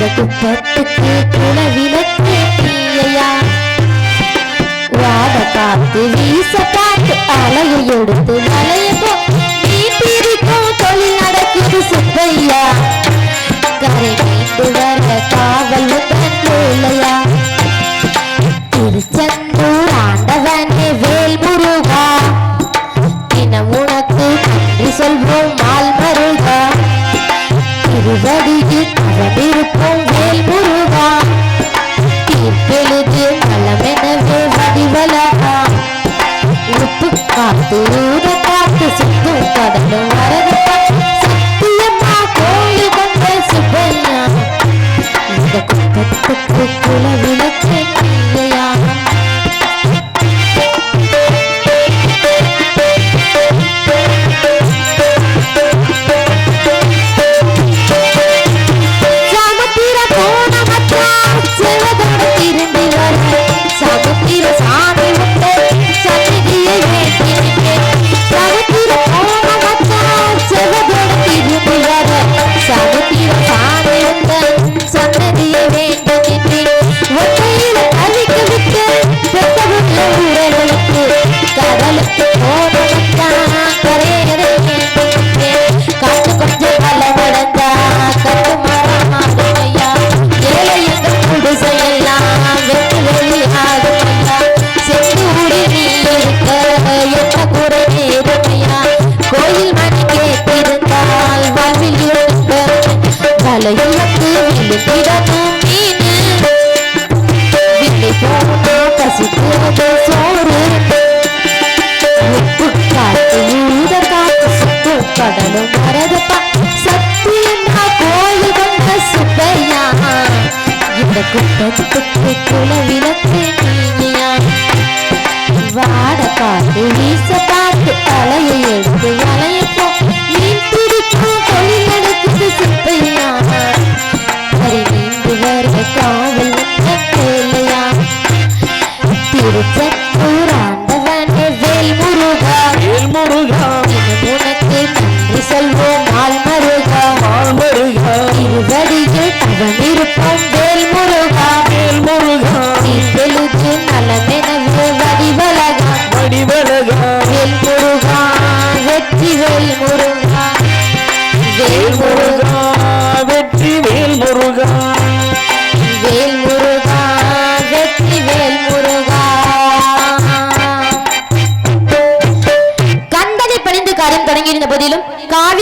துப்பத்துக்கு குணவிலக்கு தீயையா? வாட காத்து வீச காத்து அலையை எடுத்து மலையப்போ நீ பிரிக்கும் தொழில் நடக்குது சுப்பையா. கரை கேட்டு வர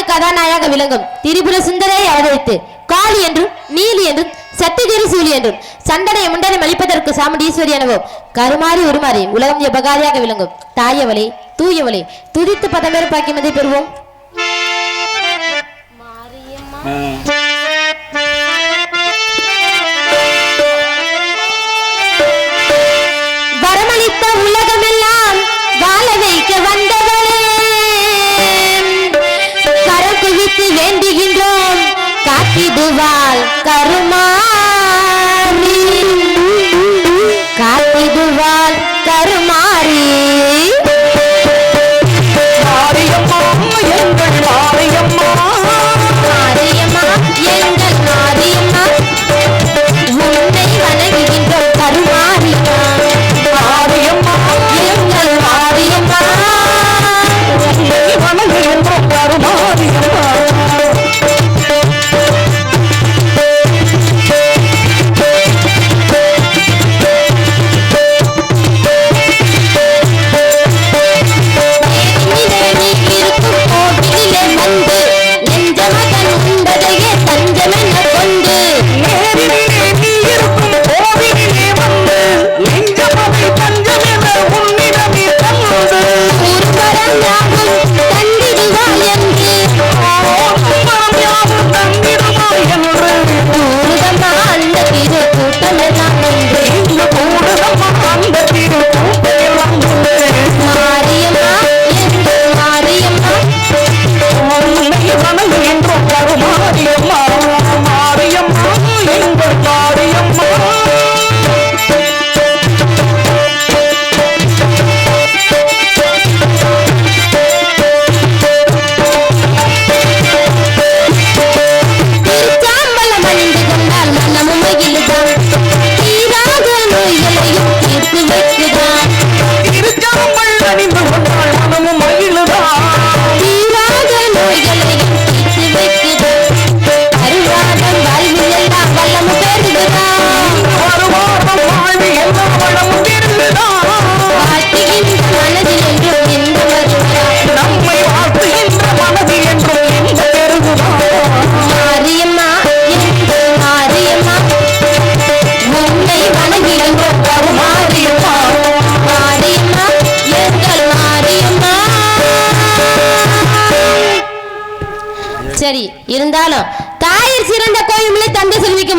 முக்கிய கதாநாயக விளங்கும் திரிபுர சுந்தரை அவதரித்து காளி என்றும் நீலி என்றும் சத்தியகிரி சூழி என்றும் சந்தனை முண்டனை மலிப்பதற்கு சாமுண்டீஸ்வரி எனவும் கருமாறி உருமாறி உலகம் எபகாரியாக விளங்கும். தாயவளே தூயவளே துதித்து பதமேறு பாக்கியமதை பெறுவோம். காத்திடுவாள் கருமாரி. காத்திடுவாள் கரு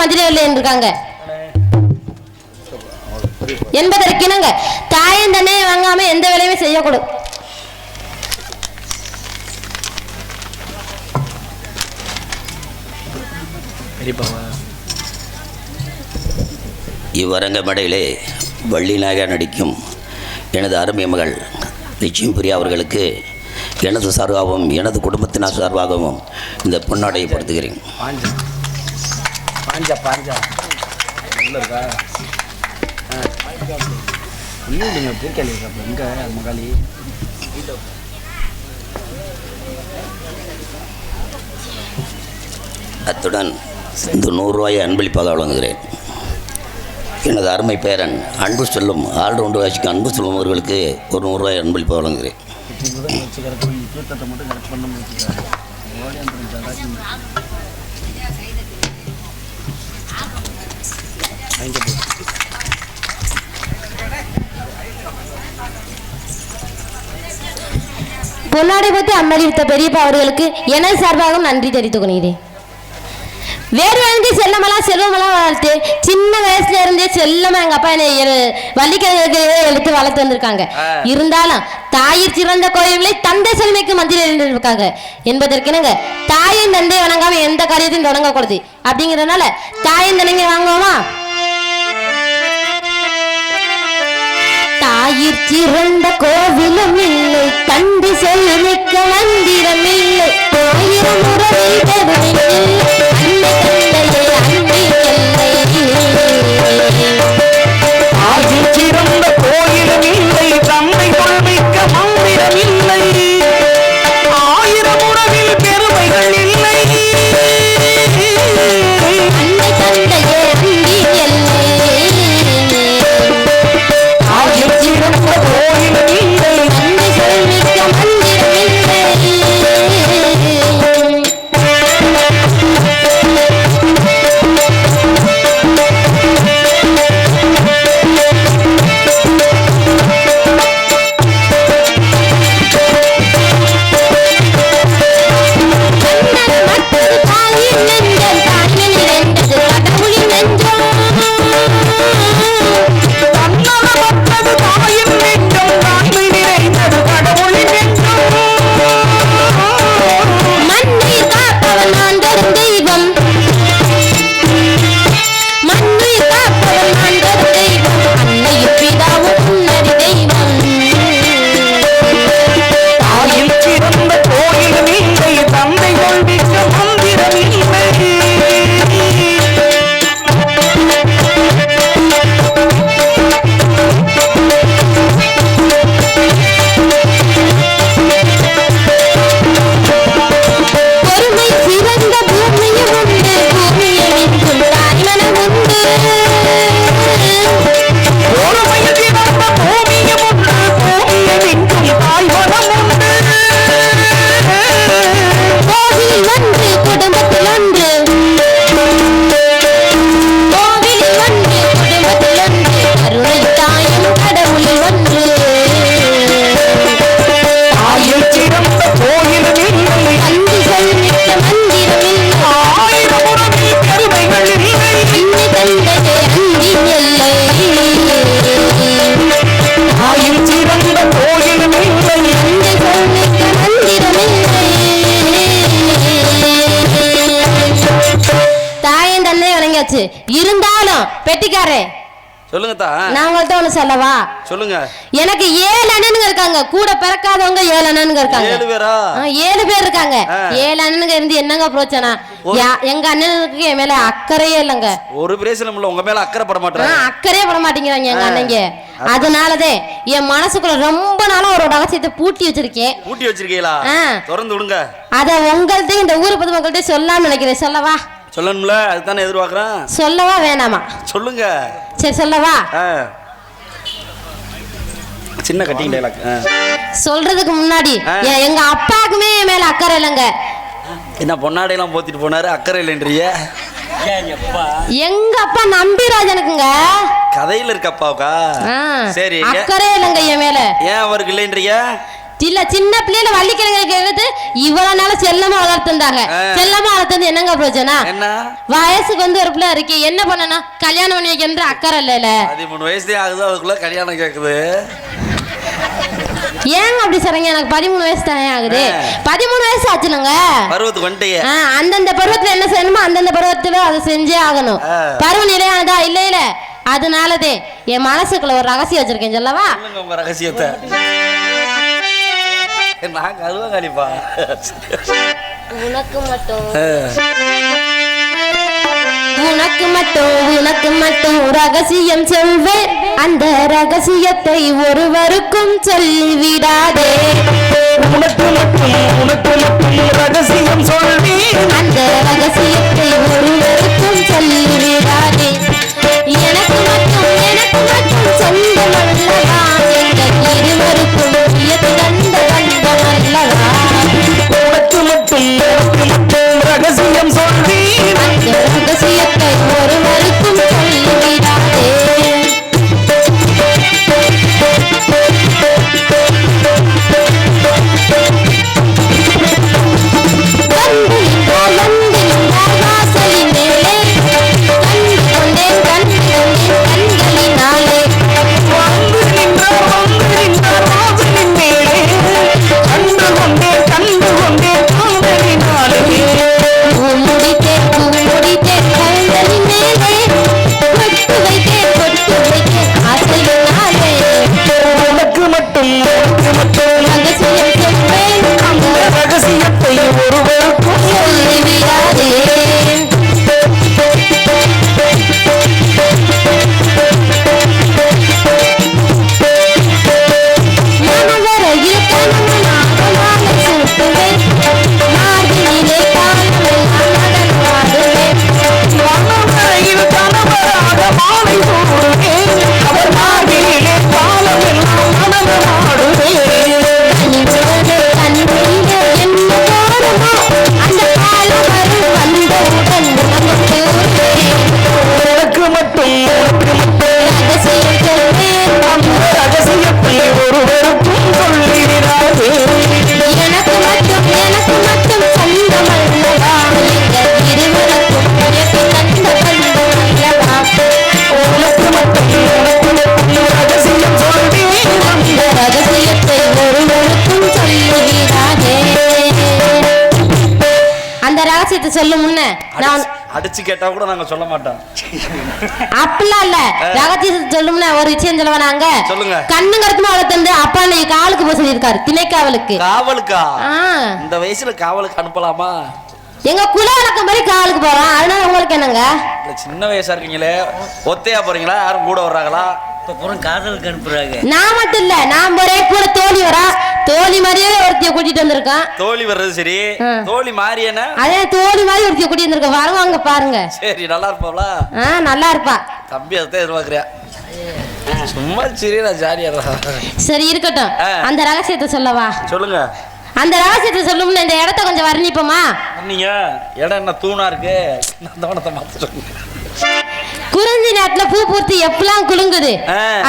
தந்தை செல்விக்கு இருக்காங்க. இல்லை இருக்காங்க என்பதற்கிணங்க தாயும் தன்னையும் வாங்காம எந்த வேலையுமே செய்யக்கூடும் இவ்வரங்க மடையிலே வள்ளிநாயகா நடிக்கும் எனது அருமை மகள் நிச்சயம் பிரியா அவர்களுக்கு எனது சார்பாகவும் எனது குடும்பத்தினர் சார்பாகவும் இந்த பொன்னாடையை படுத்துகிறேன் பாஞ்சா பாஞ்சா. உள்ள இருக்கா இல்லைங்க பூக்காளி இருக்கா எங்க மகாளி அத்துடன் இந்த நூறுரூவாயை அன்பளிப்பாக வழங்குகிறேன். எனது அருமை பேரன் அன்பு செல்லும் ஆல்ரவுண்டு வாசிக்கு அன்பு செல்லும் அவர்களுக்கு ஒரு நூறுரூவாய் அன்பளிப்பாக வழங்குகிறேன். மட்டும் கரெக்ட் பண்ண பொன்னாடை பற்றி அம்மளித்த பெரியப்பா அவர்களுக்கு எனது சார்பாகவும் நன்றி தெரிவித்துக் கொள்கிறேன். வேறு வந்து செல்லமெல்லாம் செல்வமெல்லாம் வளர்த்து சின்ன வயசுல இருந்தே செல்லமா எங்க அப்பா என்னை வள்ளிக்கிழங்கு எடுத்து வளர்த்து வந்திருக்காங்க. இருந்தாலும் தாயிற் சிறந்த கோயிலை தந்தை செல்மைக்கு மந்திரம் இருக்காங்க என்பதற்கினங்க தாயின் தந்தை வணங்காம எந்த காரியத்தையும் தொடங்கக்கூடாது. அப்படிங்கிறதுனால தாயின் தந்தைங்க வாங்குவோமா? தாயிற் கோவிலும் இல்லை. கண்டு செல்மிக்க மந்திரம் இல்லை. ஆயிரம் உறவில் பெருமை கோயிலும் இல்லை. தந்தை மந்திரம் இல்லை. ஆயிரம் உறவில் பெருமைகள் சொல்லுங்க தா நான் உங்கள்ட்ட ஒண்ணு சொல்லவா? சொல்லுங்க. எனக்கு ஏழு அண்ணனுங்க இருக்காங்க. கூட பிறக்காதவங்க ஏழு அண்ணனுங்க இருக்காங்க. ஏழு பேரா? ஏழு பேர் இருக்காங்க. ஏழு அண்ணனுங்க இருந்து என்னங்க பிரச்சனை? எங்க அண்ணனுக்கு என் மேல அக்கறையே இல்லைங்க. ஒரு பிரேசனம் இல்ல. உங்க மேல அக்கறை பட மாட்டேன் அக்கறையே பட மாட்டேங்கிறாங்க எங்க. அண்ணங்க அதனாலதே என் மனசுக்குள்ள ரொம்ப நாளா ஒரு ரகசியத்தை பூட்டி வச்சிருக்கேன். ஊட்டி வச்சிருக்கீங்களா. திறந்து விடுங்க. அத உங்கள்ட்ட இந்த ஊர் பொது மக்கள்கிட்ட சொல்லாம நினைக்கிறேன். சொல்லவா? சொல்லணும்ல அதுதானே எதிர்பார்க்கறேன்? சொல்லவா வேணாமா? சொல்லுங்க. சரி சொல்லவா. சின்ன கட்டிங் டைலாக் சொல்றதுக்கு முன்னாடி எங்க அப்பாவுக்குமே என் மேல அக்கறை இல்லைங்க. என்ன பொன்னாடையெல்லாம் போத்திட்டு போனாரு? அக்கறை இல்லைன்றிய எங்க அப்பா நம்பிராஜனுக்குங்க. கதையில இருக்க அப்பாவுக்கா? சரி அக்கறை இல்லைங்க என் மேல. ஏன் அவருக்கு இல்லைன்றிய இல்ல சின்ன பிள்ளையில வள்ளிக்கிழங்கு எடுத்து இவ்வளவு நாள செல்லமா வளர்த்துந்தாங்க. செல்லமா வளர்த்தது என்னங்க பிரச்சனை என்ன? வயசுக்கு வந்து ஒரு பிள்ளை இருக்கு என்ன பண்ணணும்? கல்யாணம் பண்ணி வைக்கின்ற அக்கறை இல்லைல பதிமூணு வயசுலயே ஆகுது அதுக்குள்ள கல்யாணம் கேக்குது. ஏங்க அப்படி சொல்றீங்க? எனக்கு பதிமூணு வயசு தானே ஆகுது. பதிமூணு வயசு ஆச்சுலங்க பருவத்துக்கு வந்துட்டீங்க அந்தந்த பருவத்துல என்ன செய்யணுமோ அந்தந்த பருவத்துல அதை செஞ்சே ஆகணும். பருவ நிலையானதா? இல்ல இல்ல அதனாலதே என் மனசுக்குள்ள ஒரு ரகசியம் வச்சிருக்கேன் சொல்லவா? சொல்லுங்க ரகசியத்தை நான் கருவகாலிப்பா உனக்கு மட்டும். உனக்கு மட்டும் உனக்கு மட்டும் ரகசியம் சொல்வேன். அந்த ரகசியத்தை ஒருவருக்கும் சொல்லிவிடாதே. உனக்கு மட்டும் உனக்கு மட்டும் ரகசியம் சொல்லி அந்த ரகசியத்தை ஒருவருக்கும் சொல்லிவிடாதே. கேட்டா கூட நாங்க சொல்ல மாட்டோம். அப்படிலாம் இல்ல. ரகசியத்தை சொல்லும்னா ஒரு விஷயம் சொல்லுவா நாங்க சொல்லுங்க. கண்ணு கருத்துமா வளர்த்து அப்பா நீ காலுக்கு போக சொல்லியிருக்காரு. திணைக்காவலுக்கு. காவலுக்கா? இந்த வயசுல காவலுக்கு அனுப்பலாமா? எங்க குல வழக்கம் மாதிரி காலுக்கு போறோம் அதனால உங்களுக்கு என்னங்க? சின்ன வயசா இருக்கீங்களே. ஒத்தையா போறீங்களா? யாரும் கூட வர்றாங்களா? நான் மட்டும் இல்ல நான் ஒரே கூட தோழி வரா தோழி மாதிரியே ஒருத்திய கூட்டிட்டு வந்திருக்கான். தோழி வர்றது சரி. தோழி மாறியன அதே தோழி மாதிரி ஒருத்திய கூட்டிட்டு வந்திருக்கேன். பாருங்க அங்க பாருங்க. சரி நல்லா இருப்பாங்களா ஆ நல்லா இருப்பா. தம்பி அதான் எதிர்பார்க்குறியா? சும்மா சரி நான் ஜாலியா சரி இருக்கட்டும். அந்த ரகசியத்தை சொல்லவா? சொல்லுங்க. அந்த ரகசியத்தை சொல்லும்னு இந்த இடத்த கொஞ்சம் வர்ணிப்போமா? நீங்க இடம் என்ன தூணா இருக்கு? நான் தவணத்தை மாத்த சொல்லுங்க குறிஞ்சி நேரத்துல பூ பூர்த்தி எப்பெல்லாம் குலுங்குது.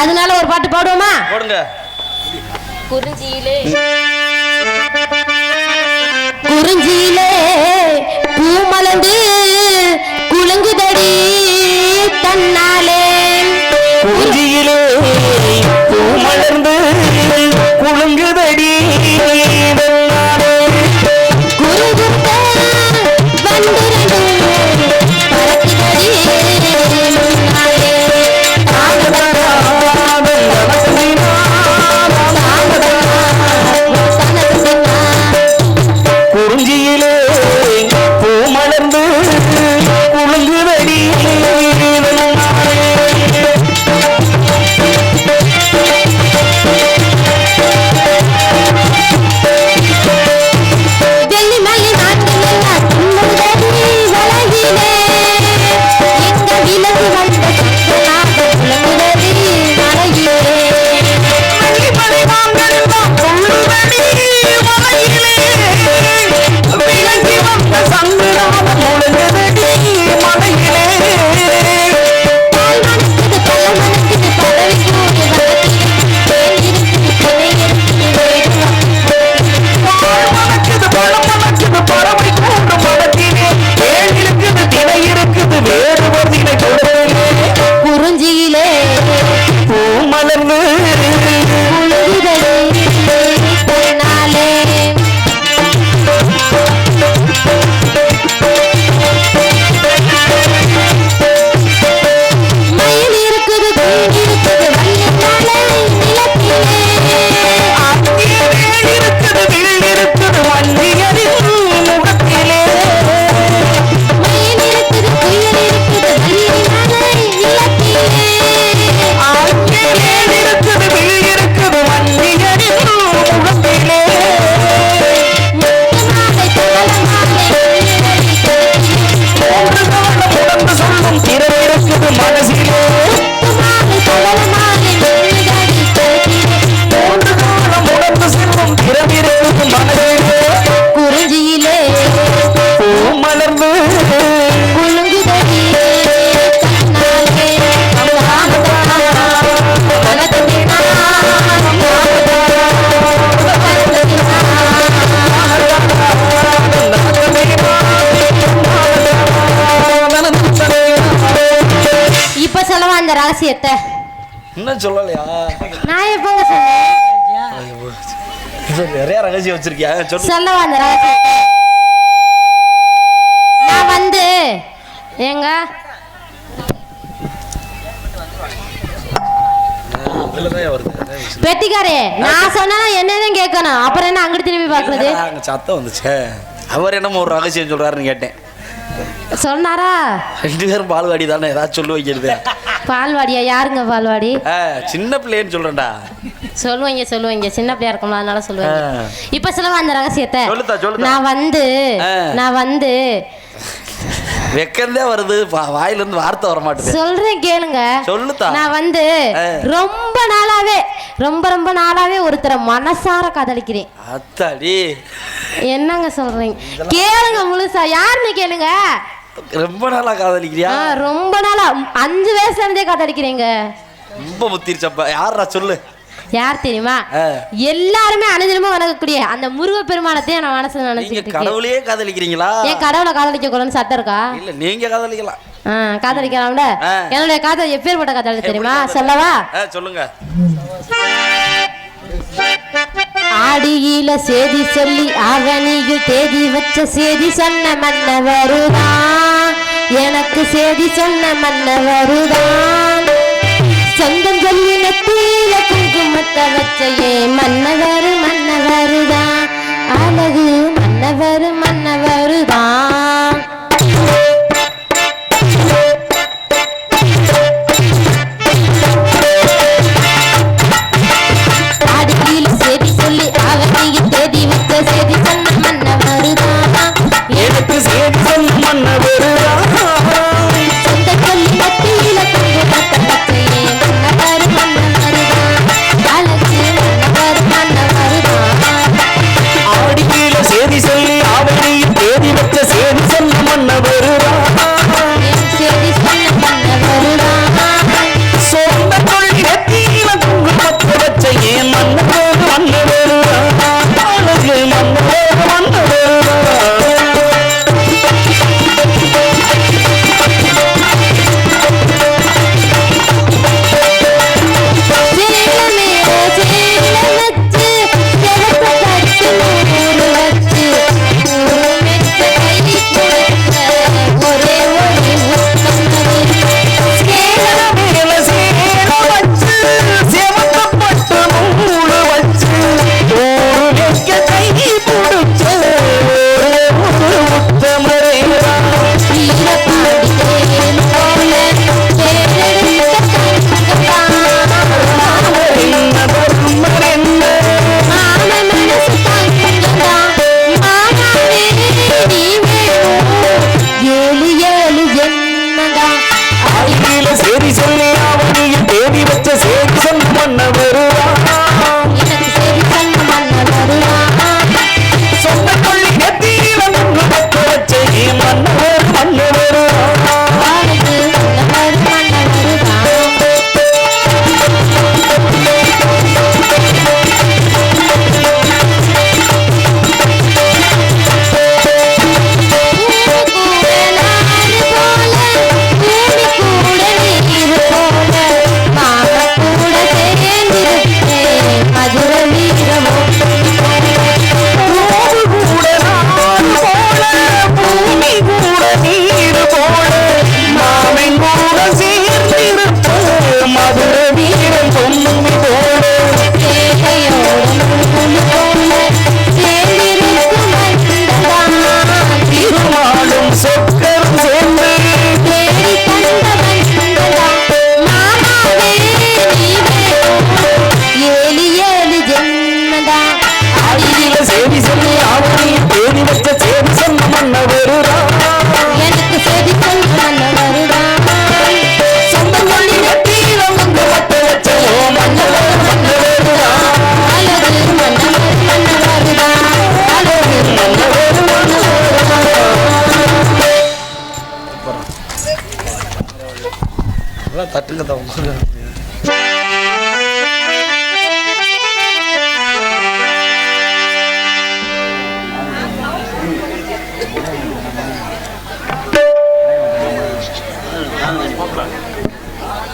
அதனால ஒரு பாட்டு பாடுவோமா? போடுங்க. குறிஞ்சியிலே. இன்னும் சொல்லலையா? நான் எப்பங்க சொன்னேன்? நிறைய ரகசியம் வச்சிருக்கியா? சொல்லு. சொல்லவா அந்த ரகசியத்தை? நான் வந்து ஏங்க பெட்டிக்காரே நான் சொன்னா என்னதான் கேட்கணும். அப்புறம் என்ன அங்கிட்டு திரும்பி பாக்குறது சத்தம் வந்துச்சே? அவர் என்னமோ ஒரு ரகசியம் சொல்றாருன்னு கேட்டேன். சொன்னாரா? ரெண்டு பேரும் பால்வாடி தானே ஏதாச்சும் சொல்லு வைக்கிறது. பால்வாடியா? யாருங்க பால்வாடி? சின்ன பிள்ளைன்னு சொல்றேன்டா. சொல்லுவீங்க சொல்லுவீங்க. சின்ன பிள்ளையா இருக்கும்ல அதனால சொல்லுவேன் ஆ. இப்ப சொல்லவா அந்த ரகசியத்தை. நான் வந்து. நான் வந்து வெக்கந்தே வருது வாயில இருந்து வார்த்தை வர மாட்டேது சொல்றேன் கேளுங்க. சொல்லுத்தா. நான் வந்து. ரொம்ப நாளாவே ரொம்ப ரொம்ப நாளாவே ஒருத்தரை மனசார காதலிக்கிறேன். அத்தாடி. என்னங்க சொல்றீங்க? கேளுங்க முழுசா. யாருன்னு கேளுங்க? ரொம்ப நாளா காதலிக்கிறியா? ரொம்ப நாளா. அஞ்சு வயசுல இருந்தே காதலிக்கிறீங்க. ரொம்ப முத்திருச்சப்பா. யாரா சொல்லு? யார் தெரியுமா. எல்லாருமே அனுதினமும் வணங்கக்கூடிய அந்த முருக பெருமானத்தையும் நான் மனசுல நீங்க நினைச்சிட்டு கடவுளையே காதலிக்கிறீங்களா? என் கடவுளை காதலிக்க கூடாதுன்னு சத்தம் இருக்கா? இல்ல நீங்க காதலிக்கலாம். காதலிக்கலாம்ல. என்னுடைய காதல் எப்பேற்பட்ட காதல் தெரியுமா? சொல்லவா? சொல்லுங்க. ஆடியில சேதி சொல்லி அவனியில் தேதி வச்ச சேதி சொன்ன மன்னவருதான் எனக்கு சேதி சொன்ன மன்னவருதான் சொந்தம் சொல்லி நெத்தியில குங்குமத்தை வச்ச ஏ மன்னவரு மன்னவருதான் அழகு மன்னவரு மன்னவருதான்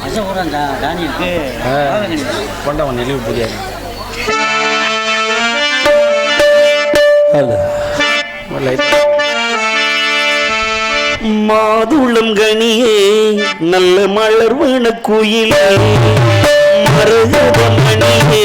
அசபுரம் தானியருக்கு கொண்டவன் நெளிவு புதிய மாதுளம் கனியே நல்ல மலர் வேண குயிலே மரகத மணியே